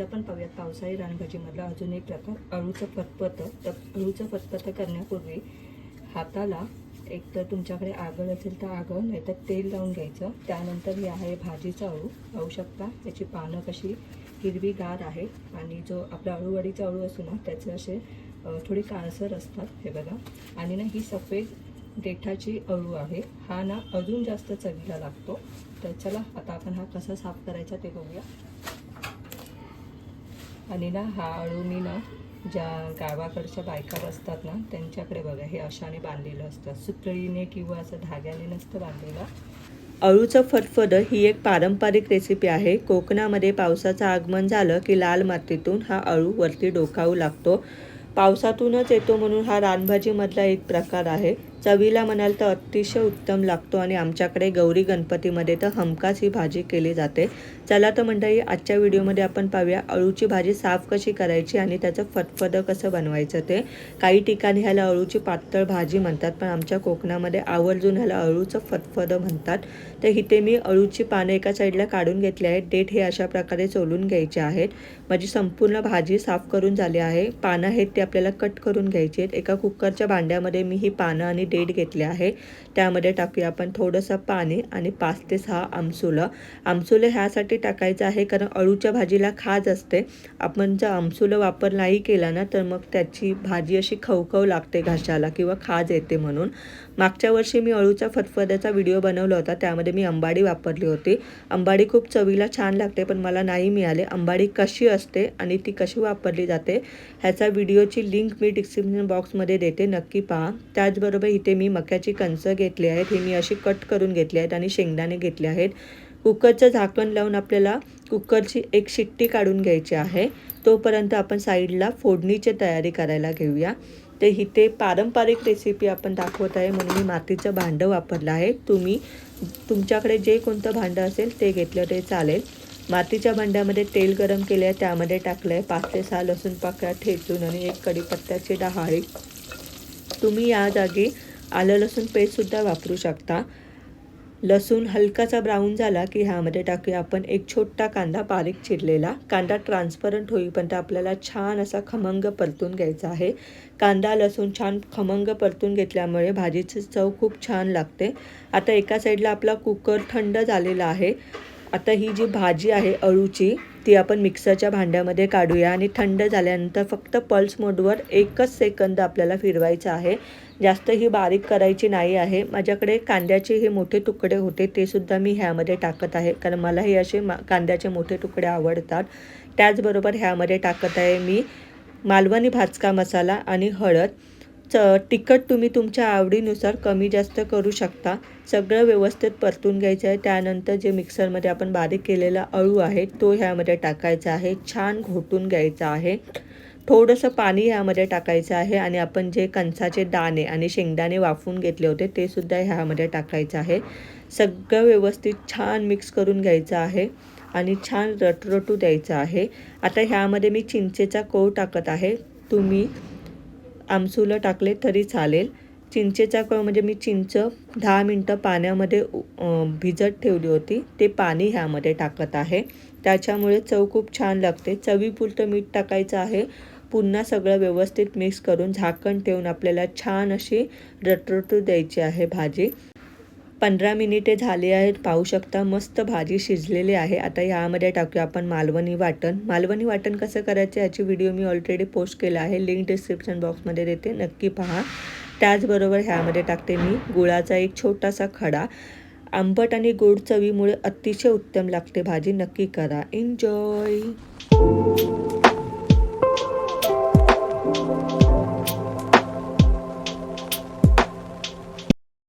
आज आपण पाहूयात पावसाळी रानभाजीमधला अजून एक प्रकार अळूचं फतफतं तर अळूचं फतफतं करण्यापूर्वी हाताला एक तर तुमच्याकडे आगळ असेल तर आगळ नाही तर तेल लावून घ्यायचं. त्यानंतर ही आहे भाजीचा अळू. पाहू शकता त्याची पानं कशी हिरवीगार आहे आणि जो आपला अळूवडीचा अळू असतो ना त्याचे असे थोडी काळसर असतात हे बघा. आणि ना ही सफेद देठाची अळू आहे. हा ना अजून जास्त चवीला लागतो. तर चला आता आपण हा कसा साफ करायचा ते बघूया. आणि ना हा अळू मी ना ज्या गावाकडच्या बायका असतात ना त्यांच्याकडे बघा हे अशाने बांधलेलं असतं. सुतळीने किंवा असं धाग्याने नसतं बांधलेलं. अळूचं फटफट ही एक पारंपरिक रेसिपी आहे. कोकणामध्ये पावसाचं आगमन झालं की लाल मातीतून हा अळू वरती डोकावू लागतो. पावसातूनच येतो म्हणून हा रानभाजीमधला एक प्रकार आहे. चवीला म्हणाल तर अतिशय उत्तम लागतो आणि आमच्याकडे गौरी गणपतीमध्ये तर हमखास ही भाजी केली जाते. चला तर मंडळी आजच्या व्हिडिओमध्ये आपण पाहूया अळूची भाजी साफ कशी करायची आणि त्याचं फतफदं कसं बनवायचं ते. काही ठिकाणी ह्याला अळूची पातळ भाजी म्हणतात पण आमच्या कोकणामध्ये आवर्जून ह्याला अळूचं फतफदं म्हणतात. तर इथे मी अळूची पानं एका साईडला काढून घेतली आहेत. डेट हे अशा प्रकारे चोलून घ्यायचे आहेत. माझी संपूर्ण भाजी साफ करून झाली आहे. पानं आहेत ते आपल्याला कट करून घ्यायची आहेत. एका कुकरच्या भांड्यामध्ये मी ही पानं आणि डेट घेतले आहे. त्यामध्ये टाकूया आपण थोडंसं पाणी आणि पाच ते सहा आमसुलं. आमसुलं ह्यासाठी टाकायचं आहे कारण अळूच्या भाजीला खाज असते. आपण जर आमसुलं वापर नाही केला ना तर मग त्याची भाजी अशी खवखव लागते घाशाला किंवा खाज येते म्हणून. मागच्या वर्षी मी अळूच्या फतफद्याचा व्हिडिओ बनवला होता. त्यामध्ये मी अंबाडी वापरली होती. अंबाडी खूप चवीला छान लागते पण मला नाही मिळाले. अंबाडी कशी असते आणि ती कशी वापरली जाते ह्याचा व्हिडिओची लिंक मी डिस्क्रिप्शन बॉक्समध्ये देते. नक्की पहा. त्याचबरोबर इथे मी मक्याची कणसं घेतली आहेत हे मी अशी कट करून घेतली आहेत आणि शेंगदाणे घेतले आहेत. कुकरचं झाकण लावून आपल्याला कुकरची एक शिट्टी काढून घ्यायची आहे. तोपर्यंत आपण साईडला फोडणीची तयारी करायला घेऊया. तर इथे पारंपरिक रेसिपी आपण दाखवत आहे म्हणून मी मातीचं भांडं वापरलं आहे. तुम्ही तुमच्याकडे जे कोणतं भांडं असेल ते घेतलं ते चालेल. मातीच्या भांड्यामध्ये तेल गरम केले आहे त्यामध्ये टाकलं आहे पाच ते सहा लसूण पाकळ्या ठेचून आणि एक कढीपत्त्याची डहाळी. तुम्ही या जागी आलं लसूण पेस्टसुद्धा वापरू शकता. लसूण हलकासा ब्राऊन झाला की ह्यामध्ये टाकूया आपण एक छोटा कांदा बारीक चिरलेला. कांदा ट्रान्सपरंट होईपर्यंत आपल्याला छान असा खमंग परतून घ्यायचा आहे. कांदा लसूण छान खमंग परतून घेतल्यामुळे भाजीची चव खूप छान लागते. आता एका साईडला आपला कुकर थंड झालेला आहे. आता ही जी भाजी आहे अळूची ती आपण मिक्सरच्या भांड्यामध्ये काढूया आणि थंड झाल्यानंतर फक्त पल्स मोडवर एकच सेकंद आपल्याला फिरवायचं आहे. जास्त ही बारीक करायची नाही आहे. माझ्याकडे कांद्याचे हे मोठे तुकडे होते ते सुद्धा मी ह्यामध्ये टाकत आहे. कारण मला हे असे मा कांद्याचे मोठे तुकडे आवडतात. त्याचबरोबर ह्यामध्ये टाकत आहे मी मालवणी भाजका मसाला आणि हळद. च तिखट तुम्ही तुमच्या आवडीनुसार कमी जास्त करू शकता. सगळं व्यवस्थित परतून घ्यायचं आहे. त्यानंतर जे मिक्सरमध्ये आपण बारीक केलेला अळू आहे तो ह्यामध्ये टाकायचा आहे. छान घोटून घ्यायचा आहे. थोडंसं पाणी ह्यामध्ये टाकायचं आहे आणि आपण जे कणसाचे दाणे आणि शेंगदाणे वाफून घेतले होते ते सुद्धा ह्यामध्ये टाकायचं आहे. सगळं व्यवस्थित छान मिक्स करून घ्यायचं आहे आणि छान रटरटू द्यायचं आहे. आता ह्यामध्ये मी चिंचेचा कोळ टाकत आहे. तुम्ही आमसूलं टाकले तरी चालेल. चिंचेचा कळ म्हणजे मी चिंच दहा मिनटं पाण्यामध्ये भिजत ठेवली होती. ते पाणी ह्यामध्ये टाकत आहे. त्याच्यामुळे चव खूप छान लागते. चवीपुरतं मीठ टाकायचं आहे. पुन्हा सगळं व्यवस्थित मिक्स करून झाकण ठेवून आपल्याला छान अशी रटरटू द्यायची आहे भाजी. पंधरा मिनिटे झाली आहेत. पाहू शकता मस्त भाजी शिजलेली आहे. आता यामध्ये टाकूया आपण मालवणी वाटण. मालवणी वाटण कसं करायचं याची व्हिडिओ मी ऑलरेडी पोस्ट केला आहे. लिंक डिस्क्रिप्शन बॉक्समध्ये देते. नक्की पहा. त्याचबरोबर ह्यामध्ये टाकते मी गुळाचा एक छोटासा खडा. आंबट आणि गोड चवीमुळे अतिशय उत्तम लागते भाजी. नक्की करा. एन्जॉय